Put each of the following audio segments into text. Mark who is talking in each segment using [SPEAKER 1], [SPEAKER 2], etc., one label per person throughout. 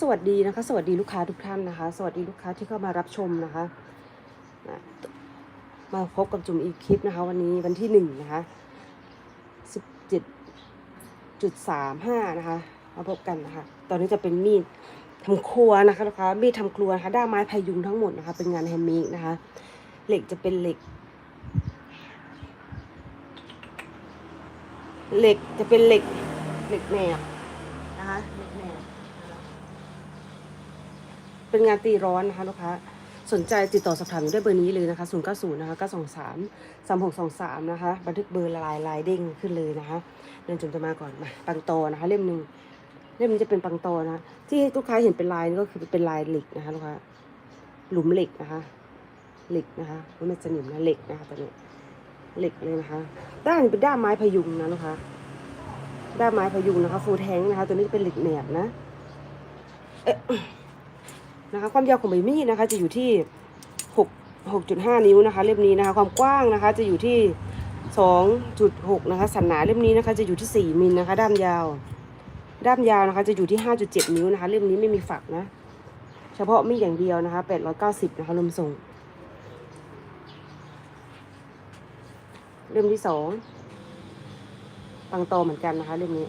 [SPEAKER 1] สวัสดีนะคะ สวัสดีลูกค้าทุกท่านนะคะ สวัสดีลูกค้าที่เข้ามารับชมนะคะ มาพบกับจุ๋มอีกคลิปนะคะ วันนี้วันที่หนึ่งนะคะ จุดสามห้านะคะมาพบกันนะคะ ตอนนี้จะเป็นมีดทำครัวนะคะลูกค้ามีดทำครัวนะคะด้ามไม้พยุงทั้งหมดนะคะ เป็นงานแฮนด์เมดนะคะ เหล็กจะเป็นเหล็ก เหล็กจะเป็นเหล็กเหล็กแหนบนะคะเหล็กแหนบนเป็นงานตีร้อนนะคะลูกค้า สนใจติดต่อสอบถามได้เบอร์นี้เลยนะคะ 0 9 0นะคะ923 3623 นะคะ บันทึกเบอร์ละลายลายเด้งขึ้นเลยนะคะเดินจุ่มจะมาก่อนมาปังโตนะคะ เล่มหนึ่งเล่มนี้จะเป็นปังโตนะ ที่ลูกค้าเห็นเป็นลายนี่ก็คือเป็นลายเหล็กนะคะลูกค้าหลุมเหล็กนะคะ เหล็กนะคะไม่ใช่สนิมนะเหล็กนะคะตัวนี้เหล็กเลยนะคะ ด้านเป็นด้ามไม้พยุงนะลูกค้าด้ามไม้พยุงนะคะ ฟูแทงนะคะ ตัวนี้เป็นเหล็กแหนบนะ เอ๊ะ นะคะ ความยาวของใบมีดนะคะ จะอยู่ที่หกหกจุดห้านิ้วนะคะ เล่มนี้นะคะ ความกว้างนะคะ จะอยู่ที่สองจุดหกนะคะ สันหนาเล่มนี้นะคะ จะอยู่ที่สี่มิลนะคะ ด้ามยาว ด้ามยาวนะคะ จะอยู่ที่ห้าจุดเจ็ดนิ้วนะคะ เล่มนี้ไม่มีฝักนะ เฉพาะมีดอย่างเดียวนะคะแปดร้อยเก้าสิบนะคะรวมส่ง เล่มที่สองปังโตเหมือนกันนะคะ เล่มนี้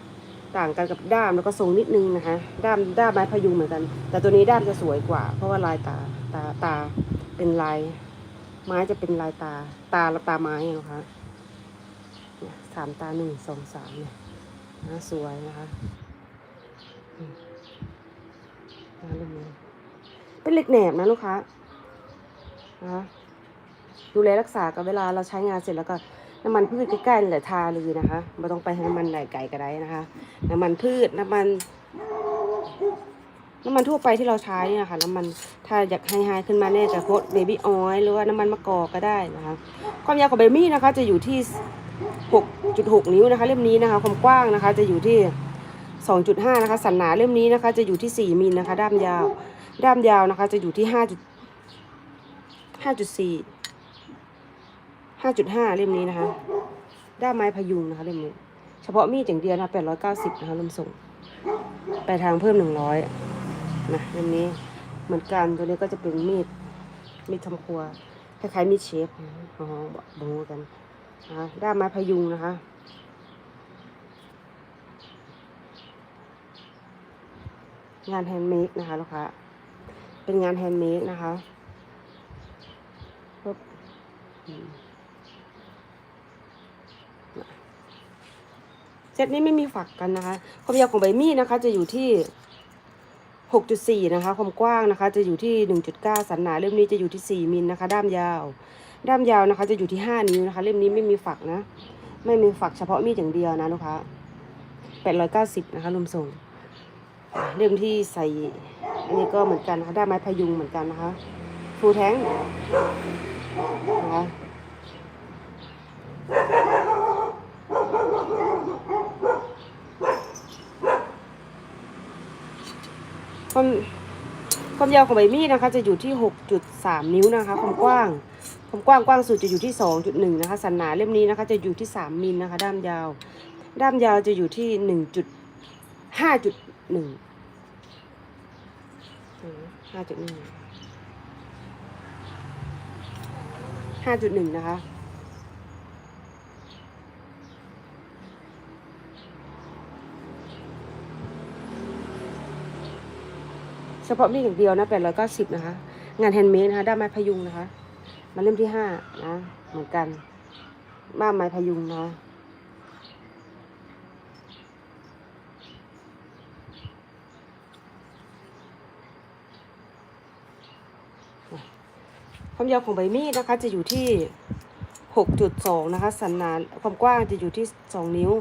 [SPEAKER 1] ต่างกันกับด้ามแล้วก็ทรงนิดนึงนะคะ ด้ามด้ามไม้พยุงเหมือนกัน แต่ตัวนี้ด้ามจะสวยกว่า เพราะว่าลายตาตาตาเป็นลาย ไม้จะเป็นลายตา ตาตาไม้นะคะเนี่ยสามตาหนึ่งสองสามเนี่ยนะสวยนะคะนะเล่มนี้เป็นเหล็กแหนบนะลูกค้านะดูแลรักษากับเวลาเราใช้งานเสร็จแล้วก็ น้ำมันพืชใกล้ๆนี่แหละทาเลยนะคะไม่ต้องไปให้น้ำมันไหลไก่ก็ได้นะคะ น้ำมันพืชน้ำมัน น้ำมันทั่วไปที่เราใช้เนี่ยค่ะน้ำมันถ้าอยากให้หายขึ้นมาเนี่ยจะโพสเบบี้ออยล์หรือว่าน้ำมันมะกอกก็ได้นะคะ ความยาวของเบบี้นะคะ จะอยู่ที่6.6 นิ้วนะคะ เล่มนี้นะคะ ความกว้างนะคะ จะอยู่ที่ 2.5 นะคะ สันหนาเล่มนี้นะคะ จะอยู่ที่ 4มิลนะคะ ด้ามยาว ด้ามยาวนะคะ จะอยู่ที่5 5.4 ห้าจุดห้าเล่มนี้นะคะ ด้ามไม้พยุงนะคะเล่มนี้ เฉพาะมีดอย่างเดียวนะแปดร้อยเก้าสิบนะคะลมส่ง ไปทางเพิ่มหนึ่งร้อยนะเล่มนี้เหมือนกันตัวนี้ก็จะเป็นมีดมีดทำครัวคล้ายๆมีดเชฟนะอ๋อบูกันนะคะด้ามไม้พยุงนะคะงานแฮนด์เมดนะคะลูกค้า เป็นงานแฮนด์เมดนะคะปึ๊บอืม เซตนี้ไม่มีฝักกันนะคะ ความยาวของใบมีดนะคะ จะอยู่ที่ 6.4 นะคะ ความกว้างนะคะ จะอยู่ที่ 1.9 สันหนาเล่มนี้จะอยู่ที่ 4 มิลนะคะ ด้ามยาว ด้ามยาวนะคะ จะอยู่ที่ 5 นิ้วนะคะ เล่มนี้ไม่มีฝักนะ ไม่มีฝักเฉพาะมีดอย่างเดียวนะลูกค้า890 นะคะรวมส่ง เล่มที่ใส่ อันนี้ก็เหมือนกันนะคะ ด้ามไม้พยุงเหมือนกันนะคะ ฟูแท้งนะคะ ความความยาวของใบมีดนะคะ จะอยู่ที่ 6.3 นิ้วนะคะ ความกว้าง ความกว้างกว้างสุดจะอยู่ที่ 2.1 นะคะ สันหนาเล่มนี้นะคะ จะอยู่ที่ 3มิลนะคะ ด้ามยาว ด้ามยาวจะอยู่ที่ 1.5.1 5.1 5.1 นะคะ เฉพาะมีดอย่างเดียวนะ890นะคะ งานแฮนด์เมดนะคะด้ามไม้พยุงนะคะ มาเล่มที่ห้านะเหมือนกันบ้านไม้พยุงนะความยาวของใบมีดนะคะ จะอยู่ที่ 6.2 นะคะ สันหนาความกว้างจะอยู่ที่ 2 นิ้ว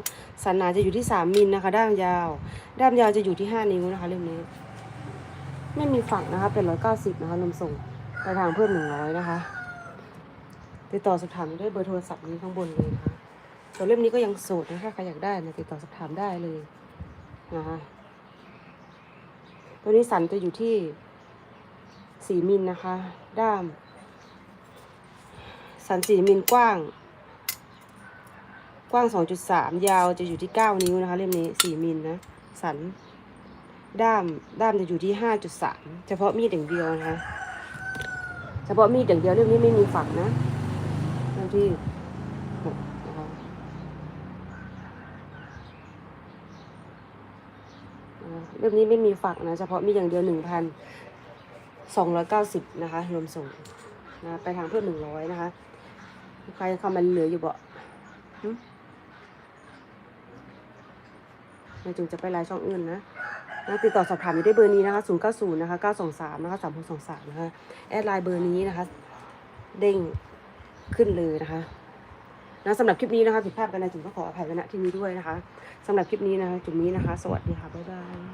[SPEAKER 1] สันหนาจะอยู่ที่ 3 มิลนะคะ ด้ามยาว ด้ามยาวจะอยู่ที่ 5 นิ้วนะคะเล่มนี้ ไม่มีฝักนะคะเป็นร้อยเก้าสิบนะคะนมส่งไปทางเพิ่มหนึ่งร้อยนะคะติดต่อสอบถามด้วยเบอร์โทรศัพท์นี้ข้างบนเลยนะคะส่วนเล่มนี้ก็ยังโสดนะคะใครอยากได้นะติดต่อสอบถามได้เลยนะคะตัวนี้สันจะอยู่ที่สี่มิลนะคะ ด้าม สันสี่มิลกว้าง กว้างสองจุดสามยาวจะอยู่ที่เก้านิ้วนะคะ เล่มนี้สี่มิลนะ สัน ด้ามด้ามจะอยู่ที่ห้าจุดสามเฉพาะมีดอย่างเดียวนะคะเฉพาะมีดอย่างเดียวเล่มนี้ไม่มีฝักนะเล่มที่หกนะคะอ่าเล่มนี้ไม่มีฝักนะเฉพาะมีดอย่างเดียวหนึ่งพันสองร้อยเก้าสิบนะคะรวมส่งนะไปทางเพิ่มหนึ่งร้อยนะคะใครเข้ามาเหลืออยู่บ่หึในจุงจะไปลน์ช่องอื่นนะ นะติดต่อสอบถามได้เบอร์นี้นะคะ0 9 0นะคะ923นะคะ3623นะคะแอดไลน์เบอร์นี้นะคะ เด้งขึ้นเลยนะคะนะสำหรับคลิปนี้นะคะผิดพลาดกันนะจุ๋มก็ขออภัยกันณที่นี้ด้วยนะคะสำหรับคลิปนี้นะคะจุ๋มนี้นะคะ สวัสดีค่ะบ๊ายบาย